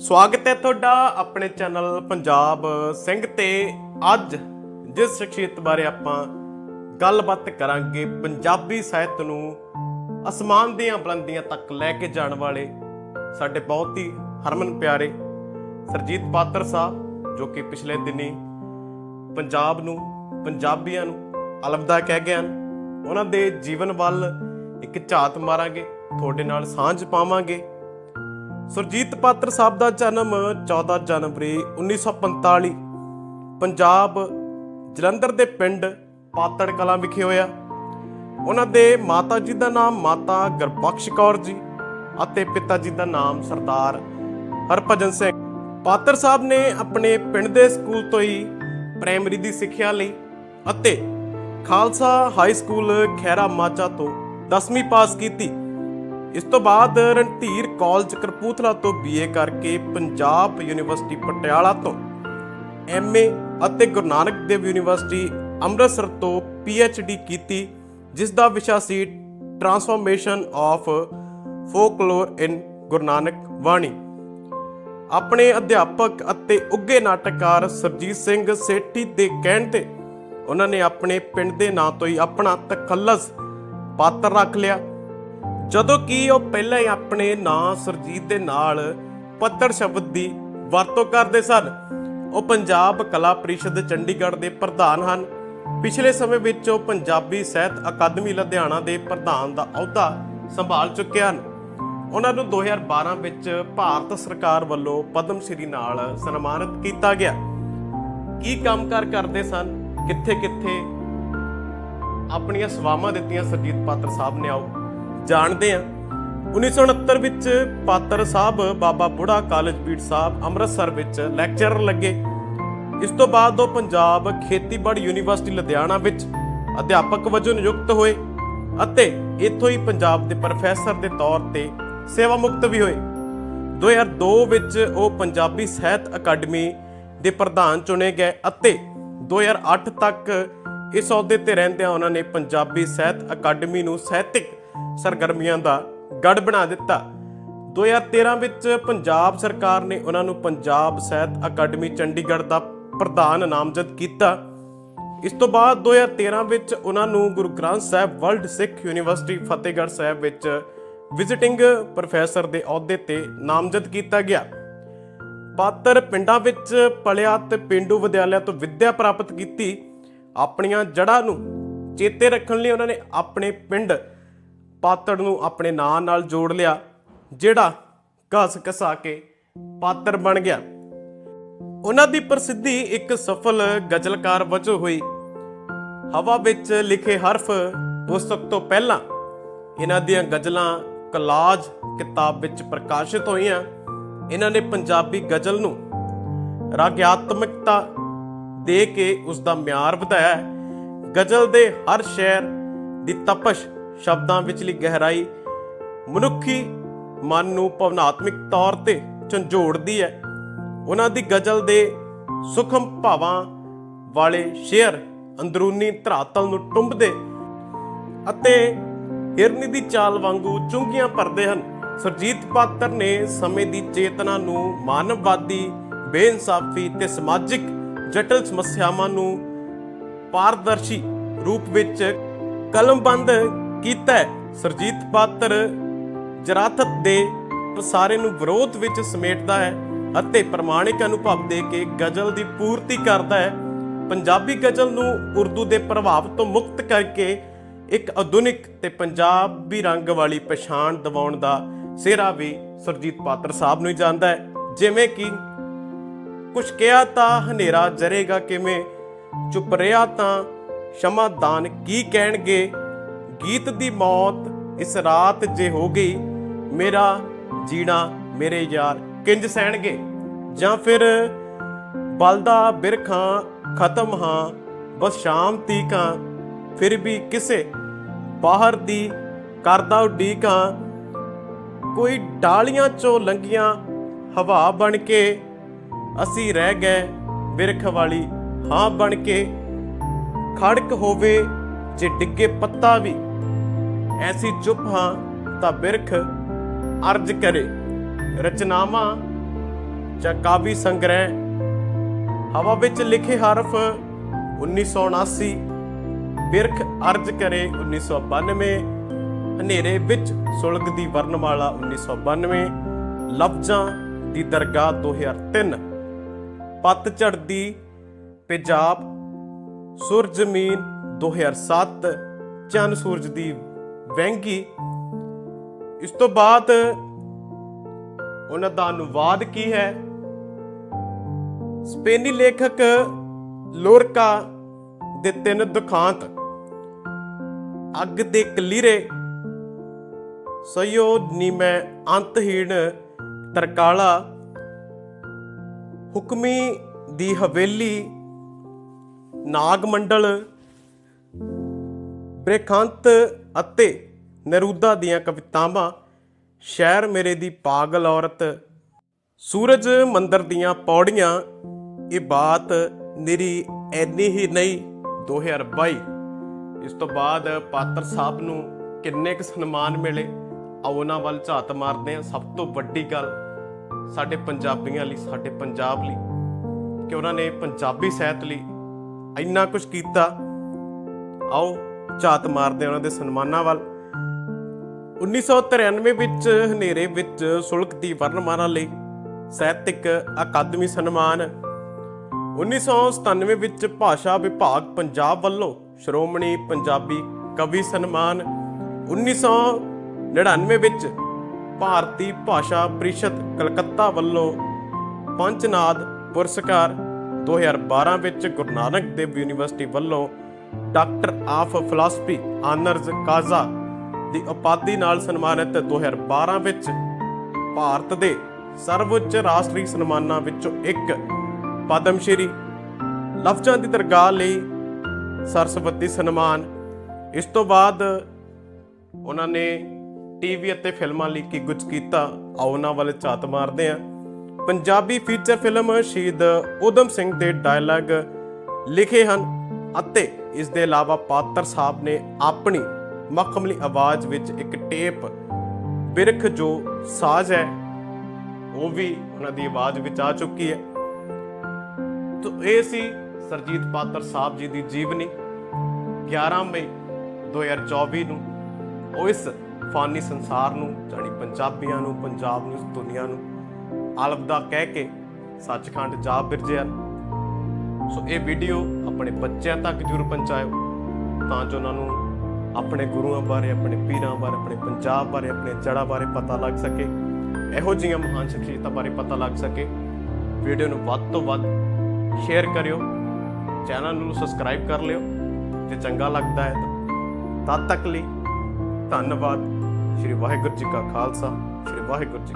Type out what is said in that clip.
ਸਵਾਗਤ ਹੈ ਤੁਹਾਡਾ ਆਪਣੇ ਚੈਨਲ ਪੰਜਾਬ ਸਿੰਘ ਤੇ ਅੱਜ ਜਿਸ ਸ਼ਖਸੀਅਤ ਬਾਰੇ ਆਪਾਂ ਗੱਲਬਾਤ ਕਰਾਂਗੇ, ਪੰਜਾਬੀ ਸਾਹਿਤ ਨੂੰ ਅਸਮਾਨ ਦੀਆਂ ਬੁਲੰਦੀਆਂ ਤੱਕ ਲੈ ਕੇ ਜਾਣ ਵਾਲੇ ਸਾਡੇ ਬਹੁਤ ਹੀ ਹਰਮਨ ਪਿਆਰੇ ਸਰਜੀਤ ਪਾਤਰ ਸਾਹਿਬ, ਜੋ ਕਿ ਪਿਛਲੇ ਦਿਨੀ ਪੰਜਾਬ ਨੂੰ, ਪੰਜਾਬੀਆਂ ਨੂੰ ਅਲਵਿਦਾ ਕਹਿ ਗਏ ਹਨ। ਉਹਨਾਂ ਦੇ ਜੀਵਨ ਵੱਲ ਇੱਕ ਝਾਤ ਮਾਰਾਂਗੇ, ਤੁਹਾਡੇ ਨਾਲ ਸਾਂਝ ਪਾਵਾਂਗੇ। ਸੁਰਜੀਤ ਪਾਤਰ ਸਾਹਿਬ ਦਾ ਜਨਮ 14 ਜਨਵਰੀ 1945 ਪੰਜਾਬ, ਜਲੰਧਰ ਦੇ ਪਿੰਡ ਪਾਤੜ ਕਲਾਂ ਵਿਖੇ ਹੋਇਆ। ਉਹਨਾਂ ਦੇ ਮਾਤਾ ਜੀ ਦਾ ਨਾਮ ਮਾਤਾ ਗੁਰਬਖਸ਼ ਕੌਰ ਜੀ ਅਤੇ ਪਿਤਾ ਜੀ ਦਾ ਨਾਮ ਸਰਦਾਰ ਹਰਭਜਨ ਸਿੰਘ। ਪਾਤਰ ਸਾਹਿਬ ਨੇ ਆਪਣੇ ਪਿੰਡ ਦੇ ਸਕੂਲ ਤੋਂ ਹੀ ਪ੍ਰਾਇਮਰੀ ਦੀ ਸਿੱਖਿਆ ਲਈ ਅਤੇ ਖਾਲਸਾ ਹਾਈ ਸਕੂਲ ਖੈਰਾ ਮਾਚਾ ਤੋਂ 10ਵੀਂ ਪਾਸ ਕੀਤੀ। ਇਸ ਤੋਂ ਬਾਅਦ ਰਣਧੀਰ ਕਾਲਜ ਕਰਪੂਥਲਾ ਤੋਂ ਬੀਏ ਕਰਕੇ ਪੰਜਾਬ ਯੂਨੀਵਰਸਿਟੀ ਪਟਿਆਲਾ ਤੋਂ ਐਮਏ ਅਤੇ ਗੁਰੂ ਨਾਨਕ ਦੇਵ ਯੂਨੀਵਰਸਿਟੀ ਅੰਮ੍ਰਿਤਸਰ ਤੋਂ ਪੀਐਚਡੀ ਕੀਤੀ, ਜਿਸ ਦਾ ਵਿਸ਼ਾ ਸੀ transformation of folklore in Guru Nanak ਬਾਣੀ। ਆਪਣੇ ਅਧਿਆਪਕ ਅਤੇ ਉੱਗੇ ਨਾਟਕਕਾਰ ਸਰਜੀਤ ਸਿੰਘ ਸੇਠੀ ਦੇ ਕਹਿਣ ਤੇ ਉਹਨਾਂ ਨੇ ਆਪਣੇ ਪਿੰਡ ਦੇ ਨਾਂ ਤੋਂ ਹੀ ਆਪਣਾ ਤਖੱਲਸ ਪਾਤਰ ਰੱਖ ਲਿਆ। ਜਦੋਂ ਕਿ ਉਹ ਪਹਿਲਾਂ ਹੀ ਆਪਣੇ ਨਾਂ ਸਰਜੀਤ ਦੇ ਨਾਲ ਪੱਤਰ ਸ਼ਬਦ ਦੀ ਵਰਤੋਂ ਕਰਦੇ ਸਨ। ਉਹ ਪੰਜਾਬ ਕਲਾ ਪਰਿਸ਼ਦ ਚੰਡੀਗੜ੍ਹ ਦੇ ਪ੍ਰਧਾਨ ਹਨ। ਪਿਛਲੇ ਸਮੇਂ ਵਿੱਚ ਉਹ ਪੰਜਾਬੀ ਸਾਹਿਤ ਅਕਾਦਮੀ ਲੁਧਿਆਣਾ ਦੇ ਪ੍ਰਧਾਨ ਦਾ ਅਹੁਦਾ ਸੰਭਾਲ ਚੁੱਕੇ ਹਨ। ਉਹਨਾਂ ਨੂੰ 2012 ਵਿੱਚ ਭਾਰਤ ਸਰਕਾਰ ਵੱਲੋਂ ਪਦਮ ਸ਼੍ਰੀ ਨਾਲ ਸਨਮਾਨਿਤ ਕੀਤਾ ਗਿਆ। ਕੀ ਕੰਮਕਾਰ ਕਰਦੇ ਸਨ? ਕਿੱਥੇ ਕਿੱਥੇ ਆਪਣੀਆਂ ਸੇਵਾਵਾਂ ਦਿੱਤੀਆਂ ਸਰਜੀਤ ਪਾਤਰ ਸਾਹਿਬ ਨੇ ਆਓ। ਜਾਣਦੇ ਹਾਂ। 1969 ਵਿੱਚ ਪਾਤਰ ਸਾਹਿਬ ਬਾਬਾ ਬੁੜਾ ਕਾਲਜ ਪੀੜ ਸਾਹਿਬ ਅੰਮ੍ਰਿਤਸਰ ਵਿੱਚ ਲੈਕਚਰਰ ਲੱਗੇ। ਇਸ ਤੋਂ ਬਾਅਦ ਉਹ ਪੰਜਾਬ ਖੇਤੀਬਾੜੀ ਯੂਨੀਵਰਸਿਟੀ ਲੁਧਿਆਣਾ ਵਿੱਚ ਅਧਿਆਪਕ ਵਜੋਂ ਨਿਯੁਕਤ ਹੋਏ ਅਤੇ ਇੱਥੋਂ ਹੀ ਪੰਜਾਬ ਦੇ ਪ੍ਰੋਫੈਸਰ ਦੇ ਤੌਰ ਤੇ ਸੇਵਾ ਮੁਕਤ ਵੀ ਹੋਏ। 2002 ਵਿੱਚ ਉਹ ਪੰਜਾਬੀ ਸਾਹਿਤ ਅਕਾਡਮੀ ਦੇ ਪ੍ਰਧਾਨ ਚੁਣੇ ਗਏ ਅਤੇ 2008 ਤੱਕ ਇਸ ਅਹੁਦੇ ਤੇ ਰਹਿੰਦਿਆਂ ਉਹਨਾਂ ਨੇ ਪੰਜਾਬੀ ਸਾਹਿਤ ਅਕਾਡਮੀ ਨੂੰ ਸਾਹਿਤਿਕ ਸਰਗਰਮੀਆਂ ਦਾ ਗੜ ਬਣਾ ਦਿੱਤਾ। 2013 ਵਿੱਚ ਪੰਜਾਬ ਸਰਕਾਰ ਨੇ ਉਹਨਾਂ ਨੂੰ ਪੰਜਾਬ ਸਾਹਿਤ ਅਕਾਦਮੀ ਚੰਡੀਗੜ੍ਹ ਦਾ ਪ੍ਰਧਾਨ ਨਾਮਜ਼ਦ ਕੀਤਾ। ਇਸ ਤੋਂ ਬਾਅਦ 2013 ਵਿੱਚ ਉਹਨਾਂ ਨੂੰ ਗੁਰੂ ਗ੍ਰੰਥ ਸਾਹਿਬ ਵਰਲਡ ਸਿੱਖ ਯੂਨੀਵਰਸਿਟੀ ਫਤਿਹਗੜ੍ਹ ਸਾਹਿਬ ਵਿੱਚ ਵਿਜ਼ਿਟਿੰਗ ਪ੍ਰੋਫੈਸਰ ਦੇ ਅਹੁਦੇ ਤੇ ਨਾਮਜ਼ਦ ਕੀਤਾ ਗਿਆ। ਪਾਤਰ ਪਿੰਡਾਂ ਵਿੱਚ ਪਲਿਆ ਤੇ ਪਿੰਡੂ ਵਿਦਿਆਲਿਆਂ ਤੋਂ ਵਿੱਦਿਆ ਪ੍ਰਾਪਤ ਕੀਤੀ। ਆਪਣੀਆਂ ਜੜ੍ਹਾਂ ਨੂੰ ਚੇਤੇ ਰੱਖਣ ਲਈ ਉਹਨਾਂ ਨੇ ਆਪਣੇ ਪਿੰਡ ਪਾਤੜ ਨੂੰ ਆਪਣੇ ਨਾਂ ਨਾਲ ਜੋੜ ਲਿਆ, ਜਿਹੜਾ ਘਸ ਘਸਾ ਕੇ ਪਾਤਰ ਬਣ ਗਿਆ। ਉਹਨਾਂ ਦੀ ਪ੍ਰਸਿੱਧੀ ਇੱਕ ਸਫਲ ਗਜ਼ਲਕਾਰ ਵਜੋਂ ਹੋਈ। ਹਵਾ ਵਿੱਚ ਲਿਖੇ ਹਰਫ ਪੁਸਤਕ ਤੋਂ ਪਹਿਲਾਂ ਇਹਨਾਂ ਦੀਆਂ ਗਜ਼ਲਾਂ ਕਲਾਜ ਕਿਤਾਬ ਵਿੱਚ ਪ੍ਰਕਾਸ਼ਿਤ ਹੋਈਆਂ। ਇਹਨਾਂ ਨੇ ਪੰਜਾਬੀ ਗਜ਼ਲ ਨੂੰ ਰਾਗਿਆਤਮਕਤਾ ਦੇ ਕੇ ਉਸ ਦਾ ਮਿਆਰ ਵਧਾਇਆ। ਗਜ਼ਲ ਦੇ ਹਰ ਸ਼ੇਰ ਦੀ ਤਪਸ਼ ਸ਼ਬਦਾਂ ਵਿਚਲੀ ਗਹਿਰਾਈ ਮਨੁੱਖੀ ਮਨ ਨੂੰ ਭਾਵਨਾਤਮਿਕ ਤੌਰ ਤੇ ਝੰਜੋੜਦੀ ਹੈ। ਉਹਨਾਂ ਦੀ ਗਜ਼ਲ ਦੇ ਸੁਖਮ ਭਾਵਾਂ ਵਾਲੇ ਸ਼ੇਰ ਅੰਦਰੂਨੀ ਧਰਾਤਲ ਨੂੰ ਟੁੰਬਦੇ ਅਤੇ ਹਿਰਨੀ ਦੀ ਚਾਲ ਵਾਂਗੂ ਚੁੰਗੀਆਂ ਭਰਦੇ ਹਨ। ਸਰਜੀਤ ਪਾਤਰ ਨੇ ਸਮੇਂ ਦੀ ਚੇਤਨਾ ਨੂੰ ਮਾਨਵਵਾਦੀ, ਬੇਇਨਸਾਫੀ ਤੇ ਸਮਾਜਿਕ ਜਟਲ ਸਮੱਸਿਆਵਾਂ ਨੂੰ ਪਾਰਦਰਸ਼ੀ ਰੂਪ ਵਿੱਚ ਕਲਮਬੰਦ ਕੀਤਾ ਹੈ। ਸਰਜੀਤ ਪਾਤਰ ਜਰਾਥਤ ਦੇ ਪਸਾਰੇ ਨੂੰ ਵਿਰੋਧ ਵਿੱਚ ਸਮੇਟਦਾ ਹੈ ਅਤੇ ਪ੍ਰਮਾਣਿਕ ਅਨੁਭਵ ਦੇ ਕੇ ਗਜ਼ਲ ਦੀ ਪੂਰਤੀ ਕਰਦਾ ਹੈ। ਪੰਜਾਬੀ ਗਜ਼ਲ ਨੂੰ ਉਰਦੂ ਦੇ ਪ੍ਰਭਾਵ ਤੋਂ ਮੁਕਤ ਕਰਕੇ ਇੱਕ ਆਧੁਨਿਕ ਤੇ ਪੰਜਾਬੀ ਰੰਗ ਵਾਲੀ ਪਛਾਣ ਦਿਵਾਉਣ ਦਾ ਸਿਹਰਾ ਵੀ ਸਰਜੀਤ ਪਾਤਰ ਸਾਹਿਬ ਨੂੰ ਹੀ ਜਾਂਦਾ ਹੈ। ਜਿਵੇਂ ਕਿ, ਕੁਛ ਕਿਹਾ ਤਾਂ ਹਨੇਰਾ ਜਰੇਗਾ ਕਿਵੇਂ? ਚੁੱਪ ਰਿਹਾ ਤਾਂ ਸ਼ਮਾਦਾਨ ਕੀ ਕਹਿਣਗੇ? ਗੀਤ ਦੀ ਮੌਤ ਇਸ ਰਾਤ ਜੇ ਹੋ ਗਈ, ਮੇਰਾ ਜੀਣਾ ਮੇਰੇ ਯਾਰ ਕਿੰਜ ਸਹਿਣਗੇ? ਜਾਂ ਫਿਰ ਬਲਦਾ ਬਿਰਖਾਂ ਖਤਮ ਹਾਂ, ਬਸ ਸ਼ਾਮ ਤੀਕਾਂ ਫਿਰ ਵੀ ਕਿਸੇ ਬਾਹਰ ਦੀ ਕਰਦਾ ਉਡੀਕਾਂ। ਕੋਈ ਡਾਲੀਆਂ ਚੋਂ ਲੰਗੀਆਂ ਹਵਾ ਬਣ ਕੇ, ਅਸੀਂ ਰਹਿ ਗਏ ਬਿਰਖ ਵਾਲੀ ਹਾਂ ਬਣ ਕੇ। ਖੜਕ ਹੋਵੇ ਜੇ ਡਿੱਗੇ ਪੱਤਾ ਵੀ ਐਸੀ ਚੁੱਪ ਹਾਂ ਤਾਂ ਬਿਰਖ ਅਰਜ ਕਰੇ। ਰਚਨਾਵਾਂ ਜਾਂ ਕਾਵੀ ਸੰਗ੍ਰਹਿ। ਹਵਾ ਵਿੱਚ ਲਿਖੇ ਹਰਫ 1979 ਬਿਰਖ ਅਰਜ ਕਰੇ 1992 ਹਨੇਰੇ ਵਿੱਚ ਸੁਲਗਦੀ ਵਰਨਮਾਲਾ 1992 ਲਫ਼ਜ਼ਾਂ ਦੀ ਦਰਗਾਹ 2003 ਪਤਝੜ ਦੀ ਪੰਜਾਬ। ਸੁਰ ਜ਼ਮੀਨ 2007 ਚੰਨ ਸੂਰਜ ਦੀ ਵੈਂਗੀ ਇਸ ਤੋਂ ਬਾਅਦ ਉਹਨਾਂ ਦਾ ਅਨੁਵਾਦ ਕੀ ਹੈ? ਸਪੇਨੀ ਲੇਖਕ ਲੋਰਕਾ ਦੇ ਤਿੰਨ ਦੁਖਾਂਤ। ਅੱਗ ਦੇ ਕਲੀਰੇ। ਸਯੋ ਨੀਮੈ ਅੰਤਹੀਣ ਤਰਕਾਲਾ। ਹੁਕਮੀ ਦੀ ਹਵੇਲੀ। ਨਾਗ ਮੰਡਲ ਬ੍ਰੇਖੰਤ ਅਤੇ ਨਰੂਦਾ ਦੀਆਂ ਕਵਿਤਾਵਾਂ, ਸ਼ਹਿਰ ਮੇਰੇ ਦੀ ਪਾਗਲ ਔਰਤ, ਸੂਰਜ ਮੰਦਰ ਦੀਆਂ ਪੌੜੀਆਂ, ਇਹ ਬਾਤ ਨਿਰੀ ਐਨੀ ਹੀ ਨਹੀਂ 2022 ਇਸ ਤੋਂ ਬਾਅਦ ਪਾਤਰ ਸਾਹਿਬ ਨੂੰ ਕਿੰਨੇ ਕੁ ਸਨਮਾਨ ਮਿਲੇ? ਆਓ ਉਹਨਾਂ ਵੱਲ ਝਾਤ ਮਾਰਦੇ ਹਾਂ। ਸਭ ਤੋਂ ਵੱਡੀ ਗੱਲ ਸਾਡੇ ਪੰਜਾਬੀਆਂ ਲਈ, ਸਾਡੇ ਪੰਜਾਬ ਲਈ ਕਿ ਉਹਨਾਂ ਨੇ ਪੰਜਾਬੀ ਸਾਹਿਤ ਲਈ ਇੰਨਾ ਕੁਝ ਕੀਤਾ। ਆਓ ਝਾਤ ਮਾਰਦੇ ਉਹਨਾਂ ਦੇ ਸਨਮਾਨਾਂ ਵੱਲ। 1993 ਵਿੱਚ ਹਨੇਰੇ ਵਿੱਚ ਸੁਲਗਦੀ ਵਰਨਮਾਲਾ ਲਈ ਸਾਹਿਤਿਕ ਅਕਾਦਮੀ ਸਨਮਾਨ। 1997 ਵਿੱਚ ਭਾਸ਼ਾ ਵਿਭਾਗ ਪੰਜਾਬ ਵੱਲੋਂ ਸ਼੍ਰੋਮਣੀ ਪੰਜਾਬੀ ਕਵੀ ਸਨਮਾਨ। 1999 ਵਿੱਚ ਭਾਰਤੀ ਭਾਸ਼ਾ ਪ੍ਰੀਸ਼ਦ ਕਲਕੱਤਾ ਵੱਲੋਂ ਪੰਚਨਾਦ ਪੁਰਸਕਾਰ। 2012 ਵਿੱਚ ਗੁਰੂ ਨਾਨਕ ਦੇਵ ਯੂਨੀਵਰਸਿਟੀ ਵੱਲੋਂ doctor of philosophy honoris causa ਦੀ ਉਪਾਧੀ ਨਾਲ ਸਨਮਾਨਿਤ 2012 ਵਿੱਚ ਭਾਰਤ ਦੇ ਸਰਵਉੱਚ ਰਾਸ਼ਟਰੀ ਸਨਮਾਨਾਂ ਵਿੱਚੋਂ ਇੱਕ ਪਦਮ ਸ਼੍ਰੀ ਲਫ਼ਜ਼ਾਂ ਦੀ ਦਰਗਾਹ ਲਈ ਸਰਸਵਤੀ ਸਨਮਾਨ। ਇਸ ਤੋਂ ਬਾਅਦ ਉਹਨਾਂ ਨੇ ਟੀਵੀ ਅਤੇ ਫਿਲਮਾਂ ਲਈ ਕੀ ਕੁਝ ਕੀਤਾ, ਆਓ ਉਹਨਾਂ ਵੱਲ ਝਾਤ ਮਾਰਦੇ ਹਾਂ। ਪੰਜਾਬੀ ਫੀਚਰ ਫਿਲਮ ਸ਼ਹੀਦ ਉਦਮ ਸਿੰਘ ਦੇ ਡਾਇਲੌਗ ਲਿਖੇ ਹਨ ਅਤੇ ਇਸ ਦੇ ਇਲਾਵਾ ਪਾਤਰ ਸਾਹਿਬ ਨੇ ਆਪਣੀ ਮਖਮਲੀ ਆਵਾਜ਼ ਵਿੱਚ ਇੱਕ ਟੇਪ ਬਿਰਖ ਜੋ ਸਾਜ਼ ਹੈ, ਉਹ ਵੀ ਉਹਨਾਂ ਦੀ ਆਵਾਜ਼ ਵਿੱਚ ਆ ਚੁੱਕੀ ਹੈ। ਤੋ ਇਹ ਸੀ ਸਰਜੀਤ ਪਾਤਰ ਸਾਹਿਬ ਜੀ ਦੀ ਜੀਵਨੀ 11 ਮਈ 2024 ਨੂੰ। ਉਹ ਇਸ ਫਾਨੀ ਸੰਸਾਰ ਨੂੰ, ਜਾਣੀ ਪੰਜਾਬੀਆਂ ਨੂੰ, ਪੰਜਾਬ ਨੂੰ ਦੁਨੀਆ ਨੂੰ ਅਲਵਿਦਾ ਕਹਿ ਕੇ ਸੱਚਖੰਡ ਜਾ ਬਿਰਜਿਆ। ਸੋ ਇਹ ਵੀਡੀਓ ਆਪਣੇ ਬੱਚਿਆਂ ਤੱਕ ਜ਼ਰੂਰ ਪਹੁੰਚਾਇਓ, ਤਾਂ ਜੋ ਉਹਨਾਂ ਨੂੰ ਆਪਣੇ ਗੁਰੂਆਂ ਬਾਰੇ, ਆਪਣੇ ਪੀਰਾਂ ਬਾਰੇ, ਆਪਣੇ ਪੰਜਾਬ ਬਾਰੇ, ਆਪਣੇ ਜੜ੍ਹਾਂ ਬਾਰੇ ਪਤਾ ਲੱਗ ਸਕੇ, ਇਹੋ ਜਿਹੀਆਂ ਮਹਾਨ ਸ਼ਖਸੀਅਤਾਂ ਬਾਰੇ ਪਤਾ ਲੱਗ ਸਕੇ। ਵੀਡੀਓ ਨੂੰ ਵੱਧ ਤੋਂ ਵੱਧ ਸ਼ੇਅਰ ਕਰਿਓ, ਚੈਨਲ ਨੂੰ ਸਬਸਕ੍ਰਾਈਬ ਕਰ ਲਿਓ, ਜੇ ਚੰਗਾ ਲੱਗਦਾ ਹੈ ਤਾਂ। ਤਦ ਤੱਕ ਲਈ ਧੰਨਵਾਦ। ਸ਼੍ਰੀ ਵਾਹਿਗੁਰੂ ਜੀ ਕਾ ਖਾਲਸਾ, ਸ਼੍ਰੀ ਵਾਹਿਗੁਰੂ ਜੀ